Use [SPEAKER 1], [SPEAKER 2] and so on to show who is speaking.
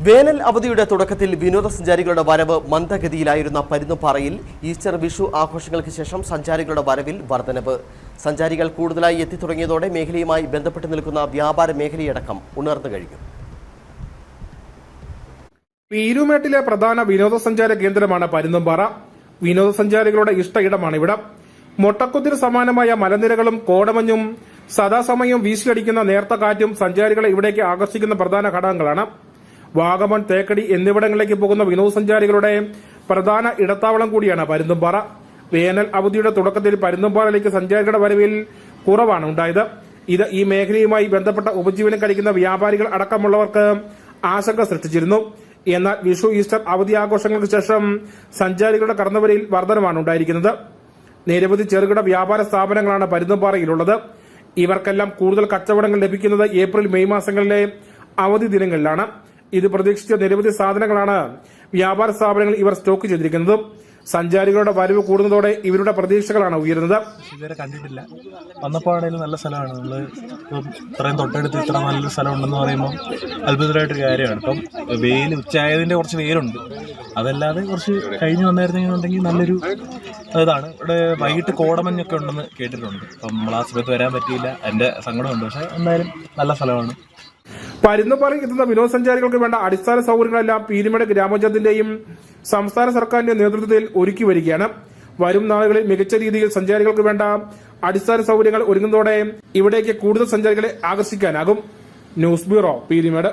[SPEAKER 1] വേനൽ അവധിയുടെ തുടക്കത്തിൽ വിനോദസഞ്ചാരികളുടെ വരവ് മന്ദഗതിയിലായിരുന്ന പരുന്നുപാറയിൽ ഈസ്റ്റർ വിഷു ആഘോഷങ്ങൾക്ക് ശേഷം സഞ്ചാരികളുടെ വരവിൽ വർധനവ്. സഞ്ചാരികൾ കൂടുതലായി എത്തിത്തുടങ്ങിയതോടെ മേഖലയുമായി ബന്ധപ്പെട്ട് നിൽക്കുന്ന വ്യാപാര മേഖലയടക്കം ഉണർന്നു കഴിഞ്ഞു.
[SPEAKER 2] പീരുമേട്ടിലെ പ്രധാന വിനോദസഞ്ചാര കേന്ദ്രമാണ് പരുന്തുംപാറ. വിനോദസഞ്ചാരികളുടെ ഇഷ്ട ഇടമാണ് ഇവിടം. മൊട്ടക്കുത്തിന് സമാനമായ മലനിരകളും കോടമഞ്ഞും സദാസമയം വീശിയടിക്കുന്ന നേർത്ത കാറ്റും സഞ്ചാരികളെ ഇവിടേക്ക് ആകർഷിക്കുന്ന പ്രധാന ഘടകങ്ങളാണ്. വാഗമൺ തേക്കടി എന്നിവിടങ്ങളിലേക്ക് പോകുന്ന വിനോദസഞ്ചാരികളുടെ പ്രധാന ഇടത്താവളം കൂടിയാണ് പരുന്തുംപാറ. വേനൽ അവധിയുടെ തുടക്കത്തിൽ പരുന്തുംപാറയിലേക്ക് സഞ്ചാരികളുടെ വരവിൽ കുറവാണ് ഉണ്ടായത്. ഇത് ഈ മേഖലയുമായി ബന്ധപ്പെട്ട ഉപജീവനം കഴിക്കുന്ന വ്യാപാരികൾ അടക്കമുള്ളവർക്ക് ആശങ്ക സൃഷ്ടിച്ചിരുന്നു. എന്നാൽ വിഷു ഈസ്റ്റർ അവധി ആഘോഷങ്ങൾക്ക് ശേഷം സഞ്ചാരികളുടെ കടന്നുവരയിൽ വർധനമാണ് ഉണ്ടായിരിക്കുന്നത്. നിരവധി ചെറുകിട വ്യാപാര സ്ഥാപനങ്ങളാണ് പരുന്തുംപാറയിലുള്ളത്. ഇവർക്കെല്ലാം കൂടുതൽ കച്ചവടങ്ങൾ ലഭിക്കുന്നത് ഏപ്രിൽ മെയ് മാസങ്ങളിലെ അവധി ദിനങ്ങളിലാണ്. ഇത് പ്രതീക്ഷിച്ച നിരവധി സാധനങ്ങളാണ് വ്യാപാര സ്ഥാപനങ്ങൾ ഇവർ സ്റ്റോക്ക് ചെയ്തിരിക്കുന്നത്. സഞ്ചാരികളുടെ വരവ് കൂടുന്നതോടെ ഇവരുടെ പ്രതീക്ഷകളാണ് ഉയരുന്നത്.
[SPEAKER 3] ഇതുവരെ കണ്ടിട്ടില്ല. വന്നപ്പോഴാണെങ്കിലും നല്ല സ്ഥലമാണ്. നമ്മൾ ഇത്രയും തൊട്ടടുത്ത് ഇത്ര നല്ലൊരു സ്ഥലം ഉണ്ടെന്ന് പറയുമ്പോൾ അത്ഭുതമായിട്ടൊരു കാര്യമാണ്. ഇപ്പം വെയിൽ ഉച്ചയായതിന്റെ കുറച്ച് വെയിലുണ്ട്. അതല്ലാതെ കുറച്ച് കഴിഞ്ഞ് വന്നായിരുന്നെങ്കിൽ നല്ലൊരു ഇതാണ്. ഇവിടെ വൈകിട്ട് കോടമഞ്ഞൊക്കെ ഉണ്ടെന്ന് കേട്ടിട്ടുണ്ട്. അപ്പം നമ്മൾ ആ സമയത്ത് വരാൻ പറ്റിയില്ല. എന്റെ സങ്കടമുണ്ട്. പക്ഷേ എന്തായാലും നല്ല സ്ഥലമാണ്.
[SPEAKER 2] പരുന്നുപാറയിൽ എത്തുന്ന വിനോദസഞ്ചാരികൾക്ക് വേണ്ട അടിസ്ഥാന സൗകര്യങ്ങളെല്ലാം പീരുമേട് ഗ്രാമപഞ്ചായത്തിന്റെയും സംസ്ഥാന സർക്കാരിന്റെ നേതൃത്വത്തിൽ ഒരുക്കി വരികയാണ്. വരും നാളുകളിൽ മികച്ച രീതിയിൽ സഞ്ചാരികൾക്ക് വേണ്ട അടിസ്ഥാന സൗകര്യങ്ങൾ ഒരുങ്ങുന്നതോടെ ഇവിടേക്ക് കൂടുതൽ സഞ്ചാരികളെ ആകർഷിക്കാനാകും. News bureau Peermade.